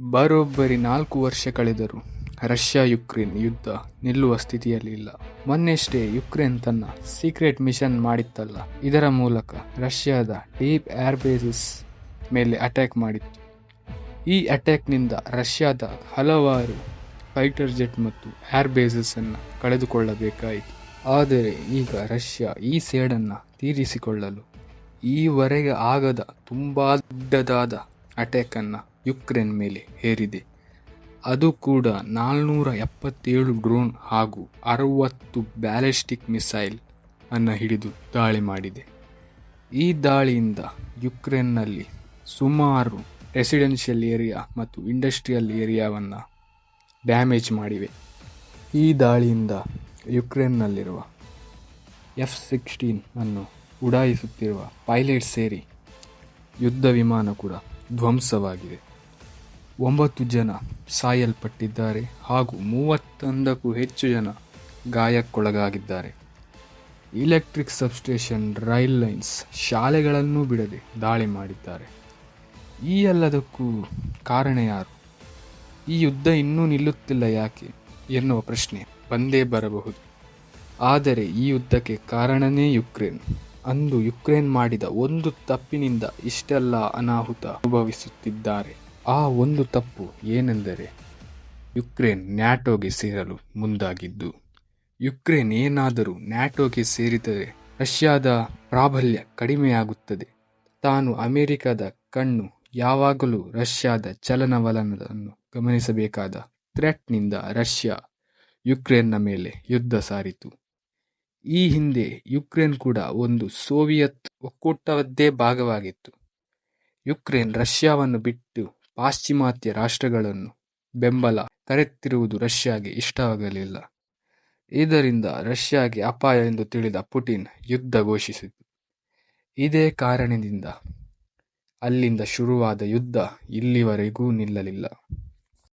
ಬರೋಬ್ಬರಿ ನಾಲ್ಕು ವರ್ಷ ಕಳೆದರೂ ರಷ್ಯಾ-ಯುಕ್ರೇನ್ ಯುದ್ಧ ನಿಲ್ಲುವ ಸ್ಥಿತಿಯಲ್ಲಿಲ್ಲ. ಮೊನ್ನೆಷ್ಟೇ ಯುಕ್ರೇನ್ ತನ್ನ ಸೀಕ್ರೆಟ್ ಮಿಷನ್ ಮಾಡಿತ್ತಲ್ಲ, ಇದರ ಮೂಲಕ ರಷ್ಯಾದ ಡೀಪ್ ಏರ್ಬೇಸಸ್ ಮೇಲೆ ಅಟ್ಯಾಕ್ ಮಾಡಿತ್ತು. ಈ ಅಟ್ಯಾಕ್ನಿಂದ ರಷ್ಯಾದ ಹಲವಾರು ಫೈಟರ್ ಜೆಟ್ ಮತ್ತು ಏರ್ ಬೇಸಸ್ ಅನ್ನ ಕಳೆದುಕೊಳ್ಳಬೇಕಾಯಿತು. ಆದರೆ ಈಗ ರಷ್ಯಾ ಈ ಸೇಡನ್ನು ತೀರಿಸಿಕೊಳ್ಳಲು ಈವರೆಗೆ ಆಗದ ತುಂಬ ದೊಡ್ಡದಾದ ಅಟ್ಯಾಕನ್ನು ಯುಕ್ರೇನ್ ಮೇಲೆ ಹೇರಿದೆ. ಅದು ಕೂಡ ನಾಲ್ನೂರ ಎಪ್ಪತ್ತೇಳು ಡ್ರೋನ್ ಹಾಗೂ ಅರವತ್ತು ಬ್ಯಾಲಿಸ್ಟಿಕ್ ಮಿಸೈಲ್ ಅನ್ನು ಹಿಡಿದು ದಾಳಿ ಮಾಡಿದೆ. ಈ ದಾಳಿಯಿಂದ ಯುಕ್ರೇನ್ನಲ್ಲಿ ಸುಮಾರು ರೆಸಿಡೆನ್ಷಿಯಲ್ ಏರಿಯಾ ಮತ್ತು ಇಂಡಸ್ಟ್ರಿಯಲ್ ಏರಿಯಾವನ್ನು ಡ್ಯಾಮೇಜ್ ಮಾಡಿವೆ. ಈ ದಾಳಿಯಿಂದ ಯುಕ್ರೇನ್ನಲ್ಲಿರುವ ಎಫ್ ಸಿಕ್ಸ್ಟೀನ್ ಅನ್ನು ಉಡಾಯಿಸುತ್ತಿರುವ ಪೈಲಟ್ ಸೇರಿ ಯುದ್ಧ ವಿಮಾನ ಕೂಡ ಧ್ವಂಸವಾಗಿದೆ. ಒಂಬತ್ತು ಜನ ಸಾಯಲ್ಪಟ್ಟಿದ್ದಾರೆ ಹಾಗೂ ಮೂವತ್ತೊಂದಕ್ಕೂ ಹೆಚ್ಚು ಜನ ಗಾಯಕ್ಕೊಳಗಾಗಿದ್ದಾರೆ. ಇಲೆಕ್ಟ್ರಿಕ್ ಸಬ್ಸ್ಟೇಷನ್, ರೈಲ್ ಲೈನ್ಸ್, ಶಾಲೆಗಳನ್ನೂ ಬಿಡದೆ ದಾಳಿ ಮಾಡಿದ್ದಾರೆ. ಈ ಎಲ್ಲದಕ್ಕೂ ಕಾರಣ ಯಾರು? ಈ ಯುದ್ಧ ಇನ್ನೂ ನಿಲ್ಲುತ್ತಿಲ್ಲ ಯಾಕೆ ಎನ್ನುವ ಪ್ರಶ್ನೆ ಬಂದೇ ಬರಬಹುದು. ಆದರೆ ಈ ಯುದ್ಧಕ್ಕೆ ಕಾರಣನೇ ಯುಕ್ರೇನ್. ಅಂದು ಯುಕ್ರೇನ್ ಮಾಡಿದ ಒಂದು ತಪ್ಪಿನಿಂದ ಇಷ್ಟೆಲ್ಲ ಅನಾಹುತ ಅನುಭವಿಸುತ್ತಿದ್ದಾರೆ. ಆ ಒಂದು ತಪ್ಪು ಏನೆಂದರೆ ಯುಕ್ರೇನ್ ನ್ಯಾಟೋಗೆ ಸೇರಲು ಮುಂದಾಗಿದ್ದು. ಯುಕ್ರೇನ್ ಏನಾದರೂ ನ್ಯಾಟೋಗೆ ಸೇರಿದರೆ ರಷ್ಯಾದ ಪ್ರಾಬಲ್ಯ ಕಡಿಮೆಯಾಗುತ್ತದೆ. ತಾನು ಅಮೆರಿಕದ ಕಣ್ಣು ಯಾವಾಗಲೂ ರಷ್ಯಾದ ಚಲನ-ವಲನವನ್ನು ಗಮನಿಸಬೇಕಾದ ಥ್ರೆಟ್ನಿಂದ ರಷ್ಯಾ ಯುಕ್ರೇನ್ನ ಮೇಲೆ ಯುದ್ಧ ಸಾರಿತು. ಈ ಹಿಂದೆ ಯುಕ್ರೇನ್ ಕೂಡ ಒಂದು ಸೋವಿಯತ್ ಒಕ್ಕೂಟವದ್ದೇ ಭಾಗವಾಗಿತ್ತು. ಯುಕ್ರೇನ್ ರಷ್ಯಾವನ್ನು ಬಿಟ್ಟು ಪಾಶ್ಚಿಮಾತ್ಯ ರಾಷ್ಟ್ರಗಳನ್ನು ಬೆಂಬಲ ತರೆತ್ತಿರುವುದು ರಷ್ಯಾಗೆ ಇಷ್ಟವಾಗಲಿಲ್ಲ. ಇದರಿಂದ ರಷ್ಯಾಗೆ ಅಪಾಯ ಎಂದು ತಿಳಿದ ಪುಟಿನ್ ಯುದ್ಧ ಘೋಷಿಸಿತು ಇದೇ ಕಾರಣದಿಂದ ಅಲ್ಲಿಂದ ಶುರುವಾದ ಯುದ್ಧ ಇಲ್ಲಿವರೆಗೂ ನಿಲ್ಲಲಿಲ್ಲ.